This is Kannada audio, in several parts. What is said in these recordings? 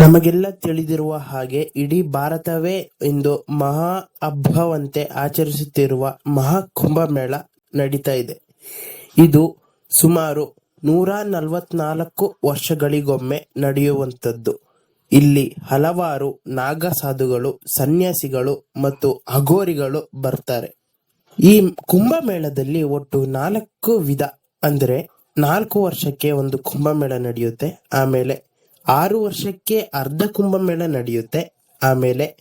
ನಮಗೆಲ್ಲ ತಿಳಿದಿರುವ ಹಾಗೆ ಇಡೀ ಭಾರತವೇ ಇಂದು ಮಹಾ ಹಬ್ಬವಂತೆ ಆಚರಿಸುತ್ತಿರುವ ಮಹಾ ಕುಂಭಮೇಳ ನಡೀತಾ ಇದೆ. ಇದು ಸುಮಾರು ನೂರ ನಲವತ್ನಾಲ್ಕು ವರ್ಷಗಳಿಗೊಮ್ಮೆ ನಡೆಯುವಂಥದ್ದು. ಇಲ್ಲಿ ಹಲವಾರು ನಾಗ ಸಾಧುಗಳು, ಸನ್ಯಾಸಿಗಳು ಮತ್ತು ಅಘೋರಿಗಳು ಬರ್ತಾರೆ. ಈ ಕುಂಭಮೇಳದಲ್ಲಿ ಒಟ್ಟು ನಾಲ್ಕು ವಿಧ ಅಂದ್ರೆ ನಾಲ್ಕು ವರ್ಷಕ್ಕೆ ಒಂದು ಕುಂಭಮೇಳ ನಡೆಯುತ್ತೆ. ಆಮೇಲೆ ಆರು ವರ್ಷಕ್ಕೆ ಅರ್ಧ ಕುಂಭಮೇಳ ನಡೆಯುತ್ತೆ. ಆಮೇಲೆ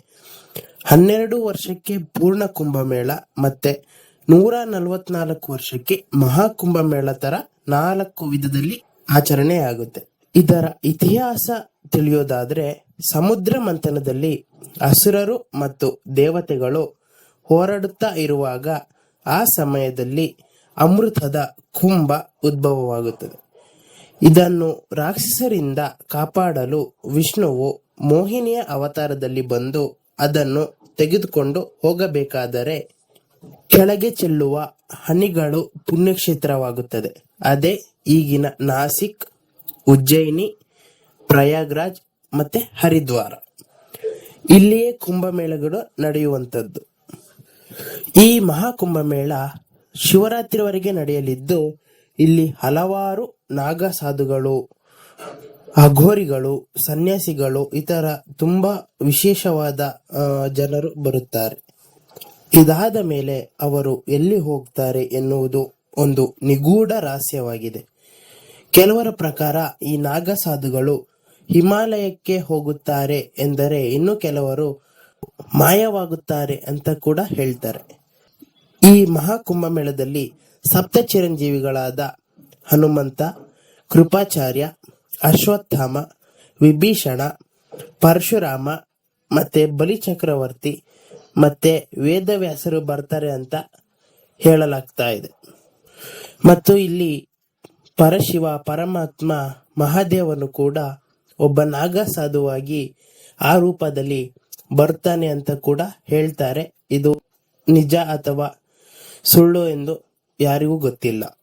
ಹನ್ನೆರಡು ವರ್ಷಕ್ಕೆ ಪೂರ್ಣ ಕುಂಭಮೇಳ ಮತ್ತೆ ನೂರ ನಲವತ್ನಾಲ್ಕು ವರ್ಷಕ್ಕೆ ಮಹಾ ಕುಂಭಮೇಳ ತರ ನಾಲ್ಕು ವಿಧದಲ್ಲಿ ಆಚರಣೆ ಆಗುತ್ತೆ. ಇದರ ಇತಿಹಾಸ ತಿಳಿಯೋದಾದ್ರೆ ಸಮುದ್ರ ಮಂಥನದಲ್ಲಿ ಅಸುರರು ಮತ್ತು ದೇವತೆಗಳು ಹೋರಾಡುತ್ತಾ ಇರುವಾಗ ಆ ಸಮಯದಲ್ಲಿ ಅಮೃತದ ಕುಂಭ ಉದ್ಭವವಾಗುತ್ತದೆ. ಇದನ್ನು ರಾಕ್ಷಸರಿಂದ ಕಾಪಾಡಲು ವಿಷ್ಣುವು ಮೋಹಿನಿಯ ಅವತಾರದಲ್ಲಿ ಬಂದು ಅದನ್ನು ತೆಗೆದುಕೊಂಡು ಹೋಗಬೇಕಾದರೆ ಕೆಳಗೆ ಚೆಲ್ಲುವ ಹನಿಗಳು ಪುಣ್ಯಕ್ಷೇತ್ರವಾಗುತ್ತದೆ. ಅದೇ ಈಗಿನ ನಾಸಿಕ್, ಉಜ್ಜಯಿನಿ, ಪ್ರಯಾಗ್ರಾಜ್ ಮತ್ತೆ ಹರಿದ್ವಾರ. ಇಲ್ಲಿಯೇ ಕುಂಭಮೇಳಗಳು ನಡೆಯುವಂಥದ್ದು. ಈ ಮಹಾಕುಂಭಮೇಳ ಶಿವರಾತ್ರಿವರೆಗೆ ನಡೆಯಲಿದ್ದು ಇಲ್ಲಿ ಹಲವಾರು ನಾಗ ಸಾಧುಗಳು ಅಘೋರಿಗಳು, ಸನ್ಯಾಸಿಗಳು, ಇತರ ತುಂಬಾ ವಿಶೇಷವಾದ ಜನರು ಬರುತ್ತಾರೆ. ಇದಾದ ಮೇಲೆ ಅವರು ಎಲ್ಲಿ ಹೋಗ್ತಾರೆ ಎನ್ನುವುದು ಒಂದು ನಿಗೂಢ ರಹಸ್ಯವಾಗಿದೆ. ಕೆಲವರ ಪ್ರಕಾರ ಈ ನಾಗ ಸಾಧುಗಳು ಹಿಮಾಲಯಕ್ಕೆ ಹೋಗುತ್ತಾರೆ ಎಂದರೆ ಇನ್ನು ಕೆಲವರು ಮಾಯವಾಗುತ್ತಾರೆ ಅಂತ ಕೂಡ ಹೇಳ್ತಾರೆ. ಈ ಮಹಾಕುಂಭಮೇಳದಲ್ಲಿ ಸಪ್ತ ಚಿರಂಜೀವಿಗಳಾದ ಹನುಮಂತ, ಕೃಪಾಚಾರ್ಯ, ಅಶ್ವತ್ಥಾಮ, ವಿಭೀಷಣ, ಪರಶುರಾಮ ಮತ್ತೆ ಬಲಿಚಕ್ರವರ್ತಿ ಮತ್ತೆ ವೇದವ್ಯಾಸರು ಬರ್ತಾರೆ ಅಂತ ಹೇಳಲಾಗ್ತಾ ಇದೆ. ಮತ್ತು ಇಲ್ಲಿ ಪರಶಿವ, ಪರಮಾತ್ಮ, ಮಹಾದೇವನು ಕೂಡ ಒಬ್ಬ ನಾಗ ಸಾಧುವಾಗಿ ಆ ರೂಪದಲ್ಲಿ ಬರ್ತಾನೆ ಅಂತ ಕೂಡ ಹೇಳ್ತಾರೆ. ಇದು ನಿಜ ಅಥವಾ ಸುಳ್ಳು ಎಂದು ಯಾರಿಗೂ ಗೊತ್ತಿಲ್ಲ.